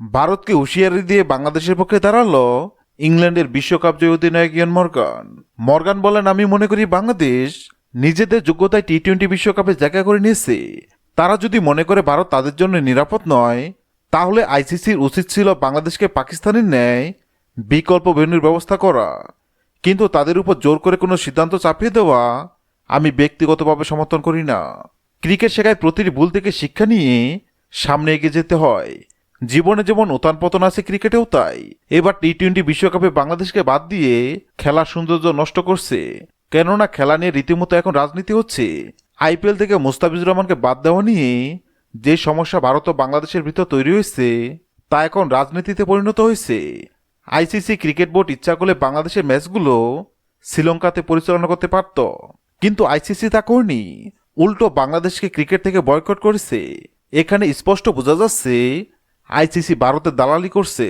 ভারতকে হুঁশিয়ারি দিয়ে বাংলাদেশের পক্ষে দাঁড়াল ইংল্যান্ডের বিশ্বকাপ জয়ী অধিনায়ক ইয়ন মর্গান। মর্গান বলেন, আমি মনে করি বাংলাদেশ নিজেদের যোগ্যতায় টি টোয়েন্টি বিশ্বকাপে জায়গা করে নিয়েছে। তারা যদি মনে করে ভারত তাদের জন্য নিরাপদ নয়, তাহলে আইসিসির উচিত ছিল বাংলাদেশকে পাকিস্তানের ন্যায় বিকল্প ভেন্যুর ব্যবস্থা করা। কিন্তু তাদের উপর জোর করে কোনো সিদ্ধান্ত চাপিয়ে দেওয়া আমি ব্যক্তিগতভাবে সমর্থন করি না। ক্রিকেট শেখায় প্রতিটি ভুল থেকে শিক্ষা নিয়ে সামনে এগিয়ে যেতে হয়। জীবনে যেমন উত্থান পতন আছে ক্রিকেটেও তাই। এবার টি টোয়েন্টি বিশ্বকাপে বাংলাদেশকে বাদ দিয়ে খেলার সৌন্দর্য নষ্ট করছে। কেননা খেলা নিয়ে রীতিমতো এখন রাজনীতি হচ্ছে। আইপিএল থেকে মুস্তাফিজুর রহমানকে বাদ দেওয়া নিয়ে যে সমস্যা ভারত ও বাংলাদেশের ভিতর তৈরি হয়েছে, তা এখন রাজনীতিতে পরিণত হয়েছে। আইসিসি ক্রিকেট বোর্ড ইচ্ছা করলে বাংলাদেশের ম্যাচগুলো শ্রীলঙ্কাতে পরিচালনা করতে পারত। কিন্তু আইসিসি তা করেনি। উল্টো বাংলাদেশকে ক্রিকেট থেকে বয়কট করেছে। এখানে স্পষ্ট বোঝা যাচ্ছে আইসিসি ভারতে দালালি করছে।